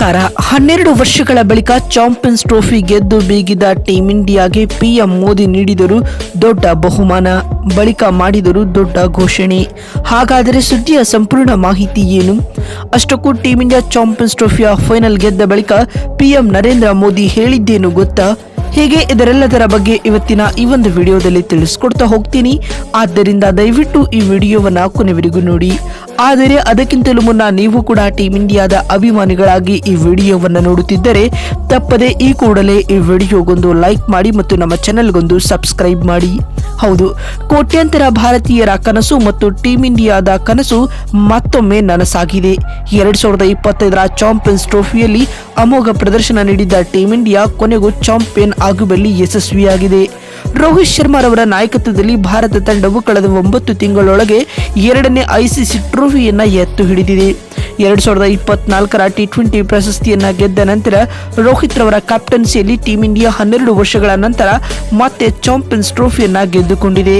ನಮಸ್ಕಾರ ಹನ್ನೆರಡು ವರ್ಷಗಳ ಬಳಿಕ ಚಾಂಪಿಯನ್ಸ್ ಟ್ರೋಫಿ ಗೆದ್ದು ಬೀಗಿದ ಟೀಂ ಇಂಡಿಯಾಗೆ ಪಿಎಂ ಮೋದಿ ನೀಡಿದರು ದೊಡ್ಡ ಬಹುಮಾನ. ಬಳಿಕ ಮಾಡಿದರು ದೊಡ್ಡ ಘೋಷಣೆ. ಹಾಗಾದರೆ ಸುದ್ದಿಯ ಸಂಪೂರ್ಣ ಮಾಹಿತಿ ಏನು? ಅಷ್ಟಕ್ಕೂ ಟೀಂ ಇಂಡಿಯಾ ಚಾಂಪಿಯನ್ಸ್ ಟ್ರೋಫಿಯ ಫೈನಲ್ ಗೆದ್ದ ಬಳಿಕ ಪಿಎಂ ನರೇಂದ್ರ ಮೋದಿ ಹೇಳಿದ್ದೇನು ಗೊತ್ತಾ? ಹೀಗೆ ಇದರೆಲ್ಲದರ ಬಗ್ಗೆ ಇವತ್ತಿನ ಈ ಒಂದು ವಿಡಿಯೋದಲ್ಲಿ ತಿಳಿಸ್ಕೊಡ್ತಾ ಹೋಗ್ತೀನಿ. ಆದ್ದರಿಂದ ದಯವಿಟ್ಟು ಈ ವಿಡಿಯೋವನ್ನ ಕೊನೆವರೆಗೂ ನೋಡಿ. ಆದರೆ ಅದಕ್ಕಿಂತಲೂ ಮುನ್ನ ನೀವು ಕೂಡ ಟೀಮ್ ಇಂಡಿಯಾದ ಅಭಿಮಾನಿಗಳಾಗಿ ಈ ವಿಡಿಯೋವನ್ನು ನೋಡುತ್ತಿದ್ದರೆ ತಪ್ಪದೆ ಈ ಕೂಡಲೇ ಈ ವಿಡಿಯೋಗೊಂದು ಲೈಕ್ ಮಾಡಿ ಮತ್ತು ನಮ್ಮ ಚಾನೆಲ್ಗೊಂದು ಸಬ್ಸ್ಕ್ರೈಬ್ ಮಾಡಿ. ಹೌದು. ಕೋಟ್ಯಾಂತರ ಭಾರತೀಯರ ಕನಸು ಮತ್ತು ಟೀಂ ಇಂಡಿಯಾದ ಕನಸು ಮತ್ತೊಮ್ಮೆ ನನಸಾಗಿದೆ. ಎರಡ್ ಸಾವಿರದ ಇಪ್ಪತ್ತೈದರ ಚಾಂಪಿಯನ್ಸ್ ಟ್ರೋಫಿಯಲ್ಲಿ ಅಮೋಘ ಪ್ರದರ್ಶನ ನೀಡಿದ್ದ ಟೀಂ ಇಂಡಿಯಾ ಕೊನೆಗೂ ಚಾಂಪಿಯನ್ ಆಗುವಲ್ಲಿ ಯಶಸ್ವಿಯಾಗಿದೆ. ರೋಹಿತ್ ಶರ್ಮಾರವರ ನಾಯಕತ್ವದಲ್ಲಿ ಭಾರತ ತಂಡವು ಕಳೆದ ಒಂಬತ್ತು ತಿಂಗಳೊಳಗೆ ಎರಡನೇ ಐಸಿಸಿ ಟ್ರೋಫಿಯನ್ನ ಎತ್ತು ಹಿಡಿದಿದೆ. ಎರಡ್ ಸಾವಿರದ ಇಪ್ಪತ್ನಾಲ್ಕರ ಟಿ ಟ್ವೆಂಟಿ ಪ್ರಶಸ್ತಿಯನ್ನ ಗೆದ್ದ ನಂತರ ರೋಹಿತ್ ರವರ ಕ್ಯಾಪ್ಟನ್ಸಿಯಲ್ಲಿ ಟೀಂ ಇಂಡಿಯಾ ಹನ್ನೆರಡು ವರ್ಷಗಳ ನಂತರ ಮತ್ತೆ ಚಾಂಪಿಯನ್ಸ್ ಟ್ರೋಫಿಯನ್ನ ಗೆದ್ದುಕೊಂಡಿದೆ.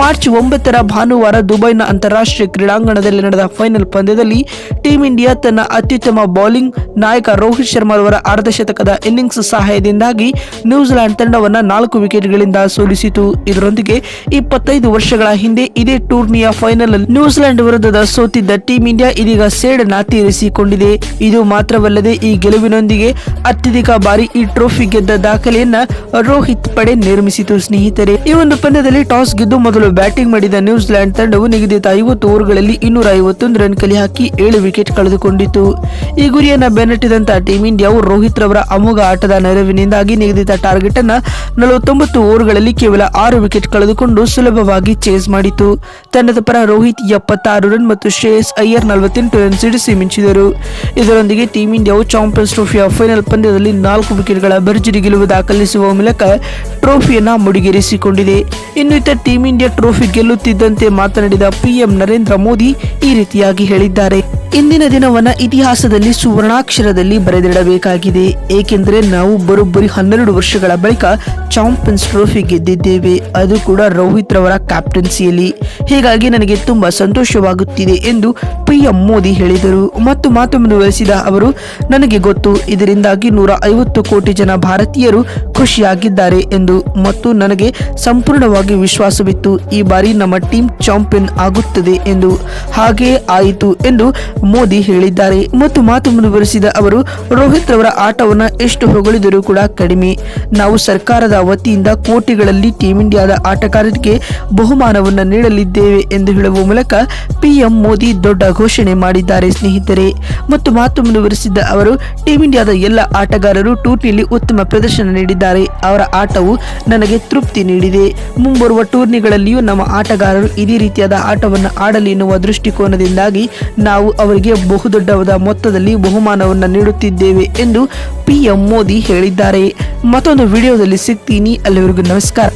ಮಾರ್ಚ್ ಒಂಬತ್ತರ ಭಾನುವಾರ ದುಬೈನ ಅಂತಾರಾಷ್ಟ್ರೀಯ ಕ್ರೀಡಾಂಗಣದಲ್ಲಿ ನಡೆದ ಫೈನಲ್ ಪಂದ್ಯದಲ್ಲಿ ಟೀಂ ಇಂಡಿಯಾ ತನ್ನ ಅತ್ಯುತ್ತಮ ಬೌಲಿಂಗ್ ನಾಯಕ ರೋಹಿತ್ ಶರ್ಮಾ ಅವರ ಅರ್ಧಶತಕದ ಇನ್ನಿಂಗ್ಸ್ ಸಹಾಯದಿಂದಾಗಿ ನ್ಯೂಜಿಲೆಂಡ್ ತಂಡವನ್ನು ನಾಲ್ಕು ವಿಕೆಟ್ಗಳಿಂದ ಸೋಲಿಸಿತು. ಇದರೊಂದಿಗೆ ಇಪ್ಪತ್ತೈದು ವರ್ಷಗಳ ಹಿಂದೆ ಇದೇ ಟೂರ್ನಿಯ ಫೈನಲ್ ನ್ಯೂಜಿಲೆಂಡ್ ವಿರುದ್ಧದ ಸೋತಿದ್ದ ಟೀಂ ಇಂಡಿಯಾ ಇದೀಗ ಸೇಡನ್ನ ತೀರಿಸಿಕೊಂಡಿದೆ ಇದು ಮಾತ್ರವಲ್ಲದೆ ಈ ಗೆಲುವಿನೊಂದಿಗೆ ಅತ್ಯಧಿಕ ಬಾರಿ ಈ ಟ್ರೋಫಿ ಗೆದ್ದ ದಾಖಲೆಯನ್ನ ರೋಹಿತ್ ಪಡೆ ನಿರ್ಮಿಸಿತು. ಸ್ನೇಹಿತರೆ, ಈ ಒಂದು ಪಂದ್ಯದಲ್ಲಿ ಟಾಸ್ ಗೆದ್ದು ಮೊದಲು ಬ್ಯಾಟಿಂಗ್ ಮಾಡಿದ ನ್ಯೂಜಿಲೆಂಡ್ ತಂಡವು ನಿಗದಿತ ಐವತ್ತು ಓವರ್ಗಳಲ್ಲಿ ಇನ್ನೂರ ಐವತ್ತೊಂದು ರನ್ ಕಲೆ ಹಾಕಿ ಏಳು ವಿಕೆಟ್ ಕಳೆದುಕೊಂಡಿತು. ಈ ಗುರಿಯನ್ನ ಬೆನ್ನಟ್ಟಿದಂತ ಟೀಂ ಇಂಡಿಯಾವು ರೋಹಿತ್ ರವರ ಅಮೋಘ ಆಟದ ನೆರವಿನಿಂದಾಗಿ ನಿಗದಿತ ಟಾರ್ಗೆಟ್ ಅನ್ನ ನಲವತ್ತೊಂಬತ್ತು ಓವರ್ಗಳಲ್ಲಿ ಕೇವಲ ಆರು ವಿಕೆಟ್ ಕಳೆದುಕೊಂಡು ಸುಲಭವಾಗಿ ಚೇಸ್ ಮಾಡಿತು. ತಂಡದ ಪರ ರೋಹಿತ್ ಎಪ್ಪತ್ತಾರು ರನ್ ಮತ್ತು ಶ್ರೇಯಸ್ ಅಯ್ಯರ್ ನಲವತ್ತೆಂಟು ರನ್ ಸಿಡಿಸಿ ಮಿಂಚಿದರು ಇದರೊಂದಿಗೆ ಟೀಂ ಇಂಡಿಯಾವು ಚಾಂಪಿಯನ್ಸ್ ಟ್ರೋಫಿಯ ಫೈನಲ್ ಪಂದ್ಯದಲ್ಲಿ ನಾಲ್ಕು ವಿಕೆಟ್ಗಳ ಭರ್ಜರಿ ಗೆಲುವು ದಾಖಲಿಸುವ ಮೂಲಕ ಟ್ರೋಫಿಯನ್ನ ಮುಡಿಗೇರಿಸಿಕೊಂಡಿದೆ. ಇನ್ನು ಇತರ ಟೀಂ ಇಂಡಿಯಾ ಟ್ರೋಫಿ ಗೆಲ್ಲುತ್ತಿದ್ದಂತೆ ಮಾತನಾಡಿದ ಪಿಎಂ ನರೇಂದ್ರ ಮೋದಿ ಈ ರೀತಿಯಾಗಿ ಹೇಳಿದ್ದಾರೆ. ಇಂದಿನ ದಿನವನ್ನ ಇತಿಹಾಸದಲ್ಲಿ ಸುವರ್ಣಾಕ್ಷರದಲ್ಲಿ ಬರೆದಿಡಬೇಕಾಗಿದೆ. ಏಕೆಂದರೆ ನಾವು ಬರೋಬ್ಬರಿ ಹನ್ನೆರಡು ವರ್ಷಗಳ ಬಳಿಕ ಚಾಂಪಿಯನ್ಸ್ ಟ್ರೋಫಿ ಗೆದ್ದಿದ್ದೇವೆ. ಅದು ಕೂಡ ರೋಹಿತ್ ರವರ ಕ್ಯಾಪ್ಟನ್ಸಿಯಲ್ಲಿ. ಹೀಗಾಗಿ ನನಗೆ ತುಂಬಾ ಸಂತೋಷವಾಗುತ್ತಿದೆ ಎಂದು ಪಿಎಂ ಮೋದಿ ಹೇಳಿದರು. ಮತ್ತು ಮಾತು ಮುಂದುವರೆಸಿದ ಅವರು, ನನಗೆ ಗೊತ್ತು, ಇದರಿಂದಾಗಿ ನೂರ ಐವತ್ತು ಕೋಟಿ ಜನ ಭಾರತೀಯರು ಖುಷಿಯಾಗಿದ್ದಾರೆ ಎಂದು ಮತ್ತು ನನಗೆ ಸಂಪೂರ್ಣವಾಗಿ ವಿಶ್ವಾಸವಿತ್ತು. ಈ ಬಾರಿ ನಮ್ಮ ಟೀಮ್ ಚಾಂಪಿಯನ್ ಆಗುತ್ತದೆ ಎಂದು ಹಾಗೇ ಆಯಿತು ಎಂದು ಮೋದಿ ಹೇಳಿದ್ದಾರೆ. ಮತ್ತು ಮಾತು ಮುಂದುವರೆಸಿದ ಅವರು, ರೋಹಿತ್ ರವರ ಆಟವನ್ನು ಎಷ್ಟು ಹೊಗಳಿದರೂ ಕೂಡ ಕಡಿಮೆ. ನಾವು ಸರ್ಕಾರದ ವತಿಯಿಂದ ಕೋಟಿಗಳಲ್ಲಿ ಟೀಂ ಇಂಡಿಯಾದ ಆಟಗಾರರಿಗೆ ಬಹುಮಾನವನ್ನು ನೀಡಲಿದ್ದೇವೆ ಎಂದು ಹೇಳುವ ಮೂಲಕ ಪಿಎಂ ಮೋದಿ ದೊಡ್ಡ ಘೋಷಣೆ ಮಾಡಿದ್ದಾರೆ. ಸ್ನೇಹಿತರೆ, ಮತ್ತು ಮಾತು ಮುಂದುವರಿಸಿದ್ದ ಅವರು ಟೀಂ ಇಂಡಿಯಾದ ಎಲ್ಲ ಆಟಗಾರರು ಟೂರ್ನಿಯಲ್ಲಿ ಉತ್ತಮ ಪ್ರದರ್ಶನ ನೀಡಿದ್ದಾರೆ. ಅವರ ಆಟವು ನನಗೆ ತೃಪ್ತಿ ನೀಡಿದೆ. ಮುಂಬರುವ ಟೂರ್ನಿಗಳಲ್ಲಿಯೂ ನಮ್ಮ ಆಟಗಾರರು ಇದೇ ರೀತಿಯಾದ ಆಟವನ್ನು ಆಡಲಿ ಎನ್ನುವ ದೃಷ್ಟಿಕೋನದಿಂದಾಗಿ ನಾವು ಅವರಿಗೆ ಬಹುದೊಡ್ಡವಾದ ಮೊತ್ತದಲ್ಲಿ ಬಹುಮಾನವನ್ನು ನೀಡುತ್ತಿದ್ದೇವೆ ಎಂದು ಪಿಎಂ ಮೋದಿ ಹೇಳಿದ್ದಾರೆ. ಮತ್ತೊಂದು ವಿಡಿಯೋದಲ್ಲಿ ಸಿಗ್ತೀನಿ. ಅಲ್ಲಿವರೆಗೂ ನಮಸ್ಕಾರ.